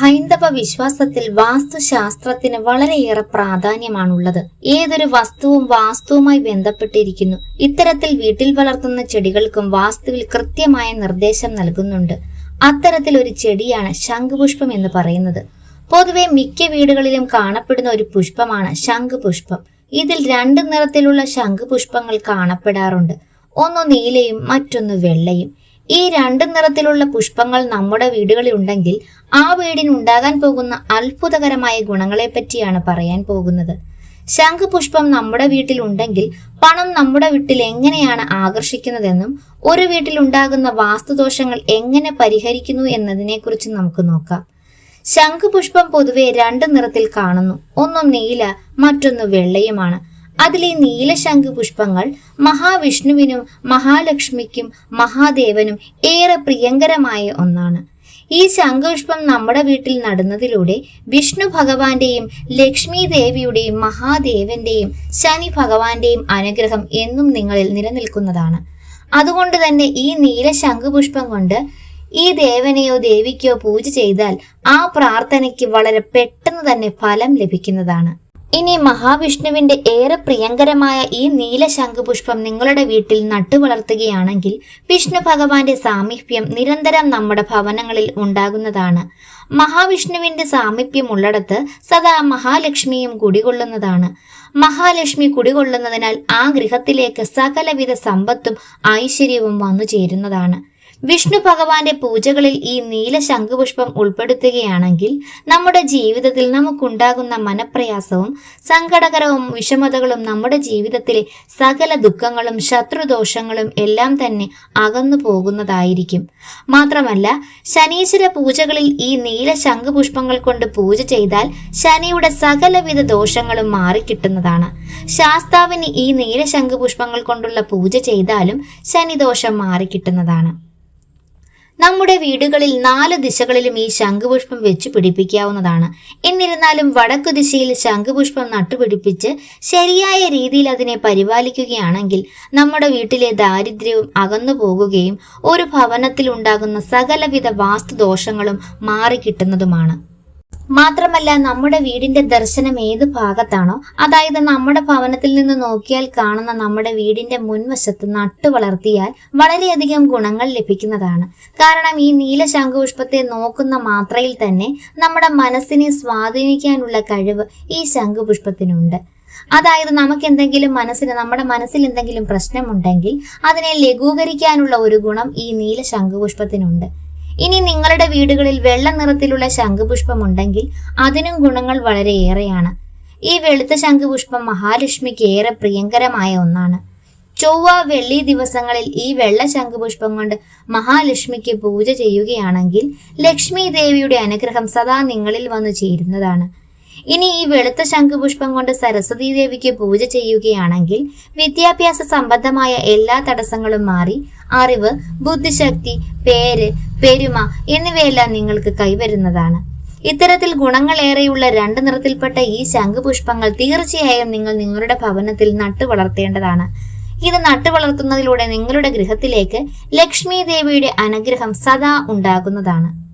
ഹൈന്ദവ വിശ്വാസത്തിൽ വാസ്തുശാസ്ത്രത്തിന് വളരെയേറെ പ്രാധാന്യമാണുള്ളത്. ഏതൊരു വസ്തുവും വാസ്തുവുമായി ബന്ധപ്പെട്ടിരിക്കുന്നു. ഇത്തരത്തിൽ വീട്ടിൽ വളർത്തുന്ന ചെടികൾക്കും വാസ്തുവിൽ കൃത്യമായ നിർദ്ദേശം നൽകുന്നുണ്ട്. അത്തരത്തിൽ ഒരു ചെടിയാണ് ശംഖുപുഷ്പം എന്ന് പറയുന്നത്. പൊതുവെ മിക്ക വീടുകളിലും കാണപ്പെടുന്ന ഒരു പുഷ്പമാണ് ശംഖുപുഷ്പം. ഇതിൽ രണ്ട് നിറത്തിലുള്ള ശംഖുപുഷ്പങ്ങൾ കാണപ്പെടാറുണ്ട്. ഒന്ന് നീലയും മറ്റൊന്ന് വെള്ളയും. ഈ രണ്ട് നിറത്തിലുള്ള പുഷ്പങ്ങൾ നമ്മുടെ വീടുകളിൽ ഉണ്ടെങ്കിൽ ആ വീടിന് ഉണ്ടാകാൻ പോകുന്ന അത്ഭുതകരമായ ഗുണങ്ങളെ പറ്റിയാണ് പറയാൻ പോകുന്നത്. ശംഖുപുഷ്പം നമ്മുടെ വീട്ടിൽ ഉണ്ടെങ്കിൽ പണം നമ്മുടെ വീട്ടിൽ എങ്ങനെയാണ് ആകർഷിക്കുന്നതെന്നും ഒരു വീട്ടിൽ ഉണ്ടാകുന്ന വാസ്തുദോഷങ്ങൾ എങ്ങനെ പരിഹരിക്കുന്നു എന്നതിനെക്കുറിച്ച് നമുക്ക് നോക്കാം. ശംഖുപുഷ്പം പൊതുവെ രണ്ട് നിറത്തിൽ കാണുന്നു. ഒന്ന് നീല മറ്റൊന്ന് വെള്ളയുമാണ്. അതിലെ നീലശംഖു പുഷ്പങ്ങൾ മഹാവിഷ്ണുവിനും മഹാലക്ഷ്മിക്കും മഹാദേവനും ഏറെ പ്രിയങ്കരമായ ഒന്നാണ്. ഈ ശംഖുപുഷ്പം നമ്മുടെ വീട്ടിൽ നടുന്നതിലൂടെ വിഷ്ണു ഭഗവാന്റെയും ലക്ഷ്മി ദേവിയുടെയും മഹാദേവന്റെയും ശനി ഭഗവാന്റെയും അനുഗ്രഹം എന്നും നിങ്ങളിൽ നിലനിൽക്കുന്നതാണ്. അതുകൊണ്ട് തന്നെ ഈ നീല ശംഖുപുഷ്പം കൊണ്ട് ഈ ദേവനെയോ ദേവിക്കോ പൂജ ചെയ്താൽ ആ പ്രാർത്ഥനയ്ക്ക് വളരെ പെട്ടെന്ന് തന്നെ ഫലം ലഭിക്കുന്നതാണ്. ഇനി മഹാവിഷ്ണുവിന്റെ ഏറെ പ്രിയങ്കരമായ ഈ നീല ശംഖുപുഷ്പം നിങ്ങളുടെ വീട്ടിൽ നട്ടുവളർത്തുകയാണെങ്കിൽ വിഷ്ണു ഭഗവാന്റെ സാമീപ്യം നിരന്തരം നമ്മുടെ ഭവനങ്ങളിൽ ഉണ്ടാകുന്നതാണ്. മഹാവിഷ്ണുവിന്റെ സാമീപ്യം ഉള്ളിടത്ത് സദാ മഹാലക്ഷ്മിയും കുടികൊള്ളുന്നതാണ്. മഹാലക്ഷ്മി കുടികൊള്ളുന്നതിനാൽ ആ ഗൃഹത്തിലേക്ക് സകലവിധ സമ്പത്തും ഐശ്വര്യവും വന്നു ചേരുന്നതാണ് വിഷ്ണു ഭഗവാന്റെ പൂജകളിൽ ഈ നീല ശംഖുപുഷ്പം ഉൾപ്പെടുത്തുകയാണെങ്കിൽ നമ്മുടെ ജീവിതത്തിൽ നമുക്കുണ്ടാകുന്ന മനപ്രയാസവും സങ്കടകരവും വിഷമതകളും നമ്മുടെ ജീവിതത്തിലെ സകല ദുഃഖങ്ങളും ശത്രുദോഷങ്ങളും എല്ലാം തന്നെ അകന്നു പോകുന്നതായിരിക്കും. മാത്രമല്ല ശനീശ്വര പൂജകളിൽ ഈ നീല ശംഖുപുഷ്പങ്ങൾ കൊണ്ട് പൂജ ചെയ്താൽ ശനിയുടെ സകലവിധ ദോഷങ്ങളും മാറിക്കിട്ടുന്നതാണ്. ശാസ്താവിന് ഈ നീല ശംഖുപുഷ്പങ്ങൾ കൊണ്ടുള്ള പൂജ ചെയ്താലും ശനിദോഷം മാറിക്കിട്ടുന്നതാണ്. നമ്മുടെ വീടുകളിൽ നാല് ദിശകളിലും ഈ ശംഖുപുഷ്പം വെച്ച് പിടിപ്പിക്കാവുന്നതാണ്. എന്നിരുന്നാലും വടക്കു ദിശയിൽ ശംഖുപുഷ്പം നട്ടുപിടിപ്പിച്ച് ശരിയായ രീതിയിൽ അതിനെ പരിപാലിക്കുകയാണെങ്കിൽ നമ്മുടെ വീട്ടിലെ ദാരിദ്ര്യവും അകന്നു പോകുകയും ഒരു ഭവനത്തിൽ ഉണ്ടാകുന്ന സകലവിധ വാസ്തുദോഷങ്ങളും മാറിക്കിട്ടുന്നതുമാണ്. മാത്രമല്ല നമ്മുടെ വീടിന്റെ ദർശനം ഏത് ഭാഗത്താണോ അതായത് നമ്മുടെ ഭവനത്തിൽ നിന്ന് നോക്കിയാൽ കാണുന്ന നമ്മുടെ വീടിന്റെ മുൻവശത്ത് നട്ടു വളർത്തിയാൽ വളരെയധികം ഗുണങ്ങൾ ലഭിക്കുന്നതാണ്. കാരണം ഈ നീല ശംഖുപുഷ്പത്തെ നോക്കുന്ന മാത്രയിൽ തന്നെ നമ്മുടെ മനസ്സിനെ സ്വാധീനിക്കാനുള്ള കഴിവ് ഈ ശംഖുപുഷ്പത്തിനുണ്ട്. അതായത് നമുക്ക് എന്തെങ്കിലും മനസ്സിന് നമ്മുടെ മനസ്സിൽ എന്തെങ്കിലും പ്രശ്നമുണ്ടെങ്കിൽ അതിനെ ലഘൂകരിക്കാനുള്ള ഒരു ഗുണം ഈ നീല ശംഖുപുഷ്പത്തിനുണ്ട്. ഇനി നിങ്ങളുടെ വീടുകളിൽ വെള്ള നിറത്തിലുള്ള ശംഖുപുഷ്പം ഉണ്ടെങ്കിൽ അതിനും ഗുണങ്ങൾ വളരെയേറെയാണ് ഈ വെളുത്ത ശംഖുപുഷ്പം മഹാലക്ഷ്മിക്ക് ഏറെ പ്രിയങ്കരമായ ഒന്നാണ്. ചൊവ്വ വെള്ളി ദിവസങ്ങളിൽ ഈ വെള്ള ശംഖുപുഷ്പം കൊണ്ട് മഹാലക്ഷ്മിക്ക് പൂജ ചെയ്യുകയാണെങ്കിൽ ലക്ഷ്മി ദേവിയുടെ അനുഗ്രഹം സദാ നിങ്ങളിൽ വന്നു ചേരുന്നതാണ്. ഇനി ഈ വെളുത്ത ശംഖുപുഷ്പം കൊണ്ട് സരസ്വതി ദേവിക്ക് പൂജ ചെയ്യുകയാണെങ്കിൽ വിദ്യാഭ്യാസ സംബന്ധമായ എല്ലാ തടസ്സങ്ങളും മാറി അറിവ് ബുദ്ധിശക്തി പേര് പെരുമ എന്നിവയെല്ലാം നിങ്ങൾക്ക് കൈവരുന്നതാണ്. ഇത്തരത്തിൽ ഗുണങ്ങളേറെയുള്ള രണ്ട് നിറത്തിൽപ്പെട്ട ഈ ശംഖുപുഷ്പങ്ങൾ തീർച്ചയായും നിങ്ങൾ നിങ്ങളുടെ ഭവനത്തിൽ നട്ടു വളർത്തേണ്ടതാണ്. ഇത് നട്ടു വളർത്തുന്നതിലൂടെ നിങ്ങളുടെ ഗൃഹത്തിലേക്ക് ലക്ഷ്മി ദേവിയുടെ അനുഗ്രഹം സദാ ഉണ്ടാകുന്നതാണ്.